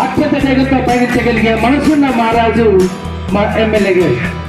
కుర్రకారు అత్యంత వేగంతో పయనించగలిగే మనసున్న మహారాజు మా ఎమ్మెల్యే గారు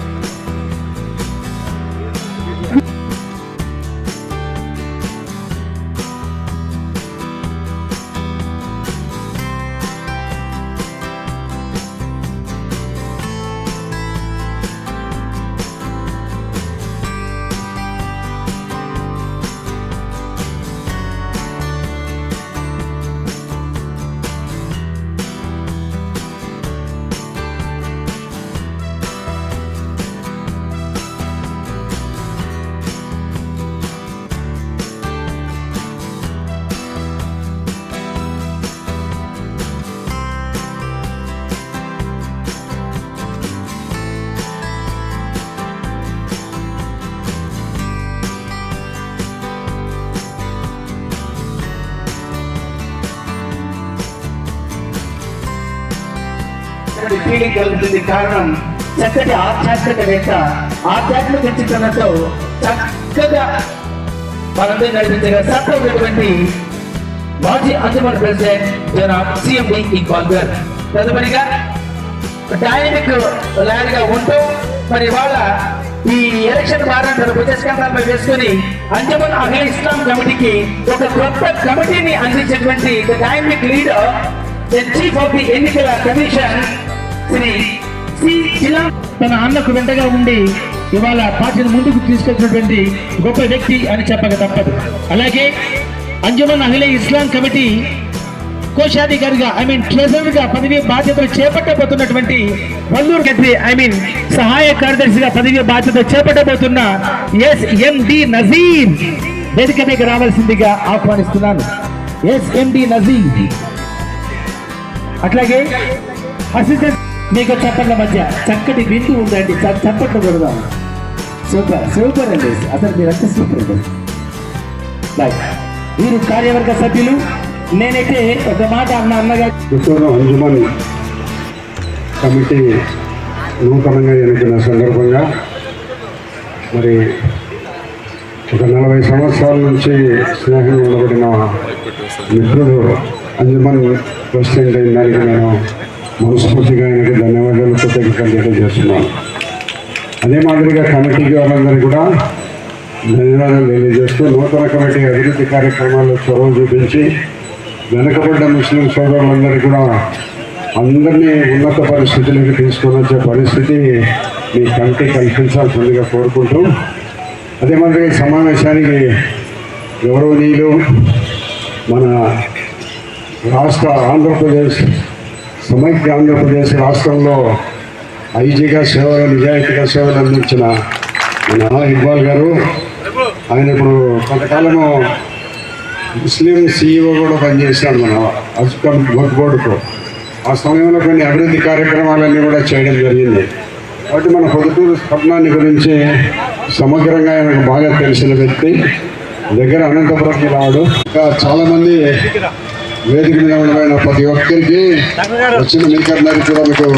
ఫీలింగ్ కలుగుతుంది కారణం చక్కటి ఆధ్యాత్మికవేత్త ఆధ్యాత్మిక చిత్రణతో చక్కగా మనందరూ నడిపించగా సత్వమైనటువంటి మాజీ అంజమన్ ప్రెసిడెంట్ జనాబ్ సిఎండి ఇక్బాల్ గారు. తదుపరిగా డైనమిక్ ల్యాండ్గా ఉంటూ మరి ఇవాళ ఈ ఎలక్షన్ వారాన్ని ప్రజాస్కంధాలపై వేసుకుని అంజమన్ అఖిల ఇస్లాం కమిటీకి ఒక కొత్త కమిటీని అందించినటువంటి dynamic leader chief of the ఎన్నికల కమిషన్ తన అన్నకు వెంటగా ఉండి ఇవాళ పార్టీని ముందుకు తీసుకొచ్చినటువంటి గొప్ప వ్యక్తి అని చెప్పక తప్పదు. అలాగే అంజమన్ అహిల ఇస్లాం కమిటీ కోశాధికారిగా ఐ మీన్ ట్రెజరర్గా పదవి బాధ్యతలు చేపట్టబోతున్నటువంటి వల్లూరు గద్రి ఐ మీన్ సహాయ కార్యదర్శిగా పదవి బాధ్యత చేపట్టబోతున్న ఎస్ఎండి నజీర్ వేదిక మీకు రావాల్సిందిగా ఆహ్వానిస్తున్నాను. ఎస్ఎండి నజీర్. అట్లాగే అసిస్టెంట్ మీకు చప్పట్ల మధ్య చక్కటి వింటూ ఉందండి. చ- చప్పట్లు కొడదాం. సూపర్ సూపర్ అండి. అసలు మీరంతా సూపర్ అండి. బాయ్ మీరు కార్యవర్గ సభ్యులు. నేనైతే ఒక మాట అన్న అన్నగా అంజుమన్ కమిటీ నూతనంగా ఎన్నికైన సందర్భంగా మరి ఒక నలభై సంవత్సరాల నుంచి స్నేహం ఉండబడిన మిత్రుడు అంజుమన్ ప్రెసిడెంట్ అయిన దానికి నేను మనస్ఫూర్తిగా ఆయనకి ధన్యవాదాలు కృతజ్ఞతలు తెలియజేస్తున్నాను. అదే మాదిరిగా కమిటీకి వాళ్ళందరికీ కూడా ధన్యవాదాలు తెలియజేస్తూ నూతన కమిటీ అభివృద్ధి కార్యక్రమాల్లో చొరవ చూపించి వెనుకబడ్డ ముస్లిం సోదరులందరికీ కూడా అందరినీ ఉన్నత పరిస్థితులకు తీసుకొని వచ్చే పరిస్థితి మీ కమిటీ కల్పించాల్సిందిగా కోరుకుంటూ అదే మాదిరి సమావేశానికి గౌరవనీయులు మన రాష్ట్ర ఆంధ్రప్రదేశ్ సమైక్య ఆంధ్రప్రదేశ్ రాష్ట్రంలో ఐజీగా సేవలు నిజాయితీగా సేవలు అందించిన మన ఇక్బాల్ గారు. ఆయన ఇప్పుడు కొంతకాలము ముస్లిం సీఈఓ కూడా పనిచేశాడు మన అస్కం వర్క్ బోర్డుకు. ఆ సమయంలో కొన్ని అభివృద్ధి కార్యక్రమాలన్నీ కూడా చేయడం జరిగింది. కాబట్టి మన పొద్దుటూరు స్వప్నాన్ని గురించి సమగ్రంగా ఆయనకు బాగా తెలిసిన వ్యక్తి. దగ్గర అనంతపురం రాడు. ఇంకా చాలామంది వేదిక మీద ఉండమైన ప్రతి ఒక్కరికి వచ్చిన మీకందరికీ కూడా మీకు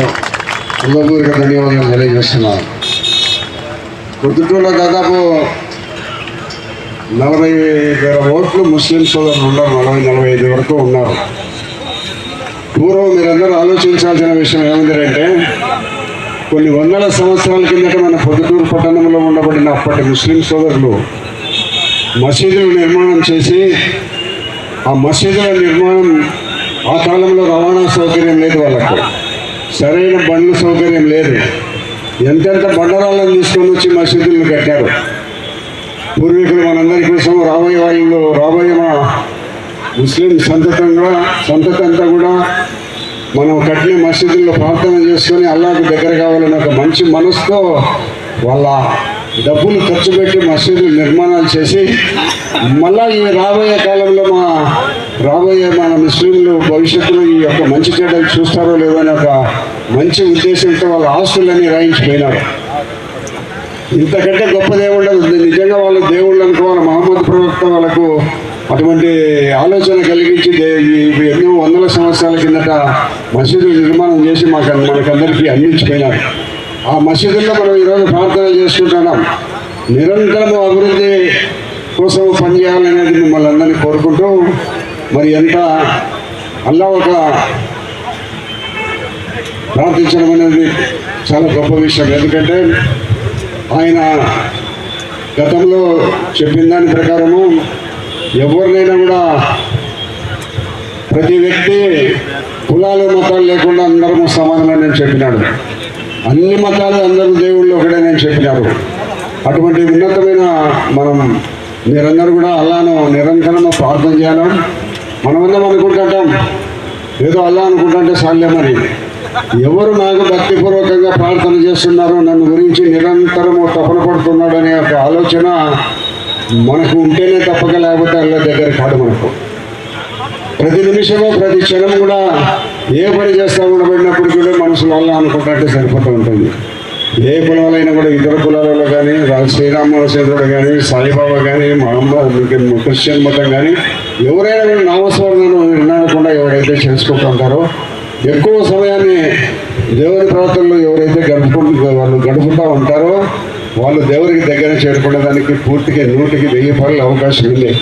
హృదయపూర్వక ధన్యవాదాలు తెలియజేస్తున్నాను. పొద్దుటూరులో దాదాపు నలభై వేల ఓట్లు ముస్లిం సోదరులు ఉన్నారు నలభై నలభై ఐదు వరకు ఉన్నారు. పూర్వం మీరందరూ ఆలోచించాల్సిన విషయం ఏముందంటే కొన్ని వందల సంవత్సరాల కిందట మన పొద్దుటూరు పట్టణంలో ఉండబడిన అప్పటి ముస్లిం సోదరులు మసీదులు నిర్మాణం చేసి ఆ మసీదుల నిర్మాణం ఆ కాలంలో రవాణా సౌకర్యం లేదు వాళ్ళకు. సరైన బండ్ల సౌకర్యం లేదు. ఎంతెంత బండరాలను తీసుకొని వచ్చి మసీదులను కట్టారు. పూర్వీకులు మనందరి కోసం రాబోయే వాళ్ళు రాబోయే మా ముస్లిం సంతతంగా సంతతంతా కూడా మనం కట్టిన మసీదుల్లో ప్రార్థన చేసుకొని అల్లాకు దగ్గర కావాలని ఒక మంచి మనసుతో వాళ్ళ డబ్బులు ఖర్చు పెట్టి మసీదులు నిర్మాణాలు చేసి మళ్ళా ఈ రాబోయే కాలంలో మా రాబోయే మన ముస్లింలు భవిష్యత్తులో ఈ యొక్క మంచి చెడ్డలు చూస్తారో లేదో అని ఒక మంచి ఉద్దేశంతో వాళ్ళ ఆస్తులన్నీ రాయించిపోయినారు ఇంతకంటే గొప్ప దేవుళ్ళు నిజంగా వాళ్ళు దేవుళ్ళు అనుకోవాలి. మహమ్మద్ ప్రవక్త వాళ్ళకు అటువంటి ఆలోచన కలిగించి ఎన్నో వందల సంవత్సరాల కిందట మసీదులు నిర్మాణం చేసి మాకు మనకందరికీ అందించిపోయినారు ఆ మసీదుల్లో మనం ఈరోజు ప్రార్థన చేసుకుంటున్నాం. నిరంతరము అభివృద్ధి కోసం పనిచేయాలనేది మిమ్మల్ని అందరినీ కోరుకుంటూ మరి ఎంత అల్లా ఒక ప్రార్థించడం అనేది చాలా గొప్ప విషయం. ఎందుకంటే ఆయన గతంలో చెప్పిన దాని ప్రకారము ఎవరినైనా కూడా ప్రతి వ్యక్తి కులాలు మతాలు లేకుండా అందరము సమానమని నేను చెప్పినాడు. అన్ని మతాలు అందరూ దేవుళ్ళు ఒకటే నేను చెప్పినారు. అటువంటి ఉన్నతమైన మనం మీరందరూ కూడా అల్లాను నిరంతరము ప్రార్థన చేయాలి? మనమందరం అనుకుంటుంటాం. ఏదో అల్లా అనుకుంటుంటే సాధ్యమని ఎవరు నాకు భక్తిపూర్వకంగా ప్రార్థన చేస్తున్నారో నన్ను గురించి నిరంతరము తపన పడుతున్నాడు అనే ఒక ఆలోచన మనకు ఉంటేనే తప్పక లేకపోతే అల్ల దగ్గర కాదు మనకు. ప్రతి నిమిషము ప్రతి క్షణం కూడా ఏ పని చేస్తా ఉండబడినప్పుడు కూడా మనసులో అల్లా అనుకుంటే సరిపోతూ ఉంటుంది. ఏ కులాలైనా కూడా ఇతర కులాలలో కానీ రా- శ్రీరామచంద్రుడు కానీ సాయిబాబా కానీ మహమ్మద్ క్రిస్టియన్ మతం కానీ ఎవరైనా కూడా నామస్మరణను వినకుండా ఎవరైతే చేసుకుంటుంటారో ఎక్కువ సమయాన్ని దేవుని ప్రవర్తనలో ఎవరైతే గడుపుకుంటూ వాళ్ళు గడుపుతూ ఉంటారో వాళ్ళు దేవునికి దగ్గర చేరుకునేదానికి పూర్తిగా నూటికి వెయ్యి పనులు అవకాశం ఉంది.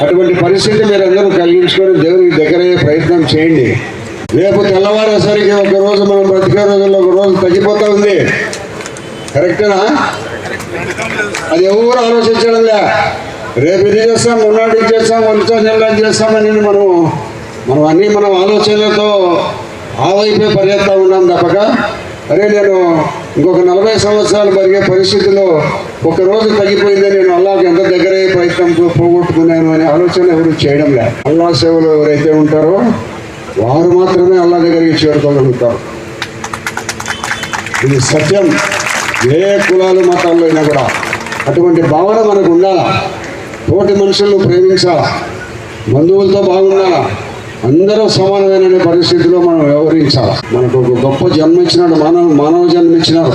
అటువంటి పరిస్థితి మీరందరూ కలిగించుకొని దేవునికి దగ్గరయ్యే ప్రయత్నం చేయండి. రేపు తెల్లవారేసరికి ఒక రోజు మనం బ్రతికే రోజుల్లో ఒక రోజు తగ్గిపోతా ఉంది. కరెక్టేనా? అది ఎవరు ఆలోచించడంలే. రేపు ఇది చేస్తాం మొన్నటి చేస్తాం వంద నెలలు చేస్తామని మనం మనం అన్నీ మనం ఆలోచనలతో ఆవైపే పరిగెత్తా ఉన్నాం తప్పక. అరే నేను ఇంకొక నలభై సంవత్సరాలు పరిగే పరిస్థితిలో ఒకరోజు తగ్గిపోయింది నేను అల్లాకి ఎంత దగ్గర ప్రయత్నం పోగొట్టుకున్నాను అనే ఆలోచన ఎవరు చేయడం లే అల్లా సేవలు ఎవరైతే ఉంటారో వారు మాత్రమే అల్లా దగ్గరికి చేరుకోగలుగుతారు. ఇది సత్యం. ఏ కులాలు మతాల్లో అయినా కూడా అటువంటి భావన మనకు ఉండాలా? తోటి మనుషులను ప్రేమించాలా? బంధువులతో బాగుండాలా? అందరూ సమానమైన పరిస్థితిలో మనం వ్యవహరించాలి? మనకు ఒక గొప్ప జన్మ ఇచ్చినాడు మానవ మానవ జన్మ ఇచ్చినారు.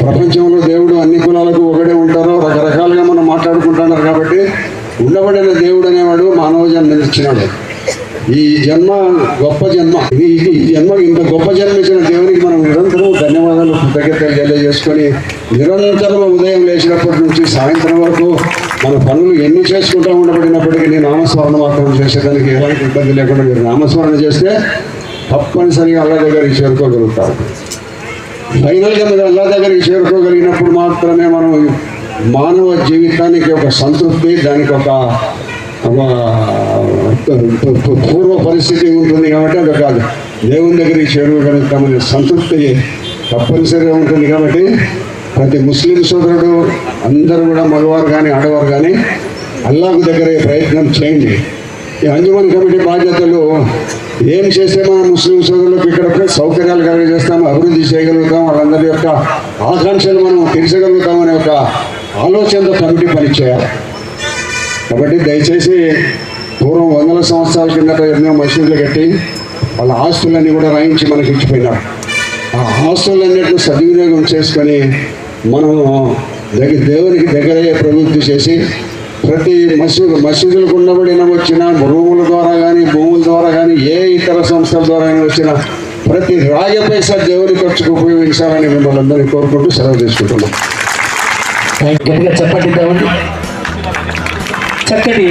ప్రపంచంలో దేవుడు అన్ని కులాలకు ఒకడే ఉంటారో. రకరకాలుగా మనం మాట్లాడుకుంటున్నారు కాబట్టి ఉండబడిన దేవుడు అనేవాడు మానవ జన్మ ఇచ్చినాడు ఈ జన్మ గొప్ప జన్మ. ఈ జన్మ ఇంత గొప్ప జన్మ ఇచ్చిన దేవునికి మనం నిరంతరం ధన్యవాదాలు కృతజ్ఞతలు తెలియజేసుకొని నిరంతరం ఉదయం లేచినప్పటి నుంచి సాయంత్రం వరకు మన పనులు ఎన్ని చేసుకుంటూ ఉండబడినప్పటికీ నేను నామస్మరణ మాత్రం చేసేదానికి ఎలాంటి ఇబ్బంది లేకుండా మీరు నామస్మరణ చేస్తే తప్పనిసరిగా అల్లా దగ్గరికి చేరుకోగలుగుతారు. ఫైనల్గా మీరు అల్లా దగ్గరికి చేరుకోగలిగినప్పుడు మాత్రమే మనం మానవ జీవితానికి ఒక సంతృప్తి దానికి ఒక ఒక పూర్వ పరిస్థితి ఉంటుంది కాబట్టి అది కాదు దేవుని దగ్గరికి చేరుకోగలుగుతామనే సంతృప్తి తప్పనిసరిగా ఉంటుంది కాబట్టి ప్రతి ముస్లిం సోదరుడు అందరూ కూడా మగవారు కానీ ఆడవారు కానీ అల్లాకు దగ్గరే ప్రయత్నం చేయండి. ఈ అంజుమన్ కమిటీ బాధ్యతలు ఏం చేస్తే మన ముస్లిం సోదరులకు ఇక్కడ సౌకర్యాలు కలిగజేస్తాం అభివృద్ధి చేయగలుగుతాం వాళ్ళందరి యొక్క ఆకాంక్షలు మనం తీర్చగలుగుతామనే ఒక ఆలోచనతో కమిటీ పనిచేయాలి. కాబట్టి దయచేసి పూర్వం వందల సంవత్సరాల కిందట ఎన్నో మసీదులు కట్టి వాళ్ళ ఆస్తులన్నీ కూడా రాయించి మనకి ఇచ్చిపోయినారు. ఆ ఆస్తులన్నింటిని సద్వినియోగం చేసుకొని మనము దగ్గర దేవునికి దగ్గరయ్యే ప్రవృత్తి చేసి ప్రతి మసీదు మసీదులకు ఉండబడిన వచ్చిన రూముల ద్వారా కానీ భూముల ద్వారా కానీ ఏ ఇతర సంస్థల ద్వారా కానీ వచ్చిన ప్రతి రాజ పైసా దేవుని ఖర్చుకు ఉపయోగించాలని మిమ్మల్ని అందరినీ కోరుకుంటూ సెలవు తీసుకుంటున్నాం. గట్టిగా చెప్పండిద్దామండి చక్కటి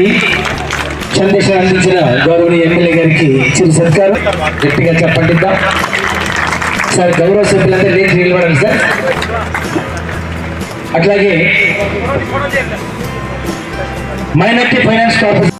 సందేశం అందించిన గౌరవనీయ ఎమ్మెల్యే గారికి చిరు సత్కారం. గట్టిగా చెప్పండిద్దాం. సార్ గౌరవ సభ్యులందరూ లేచి నిలబడాలి సార్. అట్లాగే మైనార్టీ ఫైనాన్స్ కార్పొరేషన్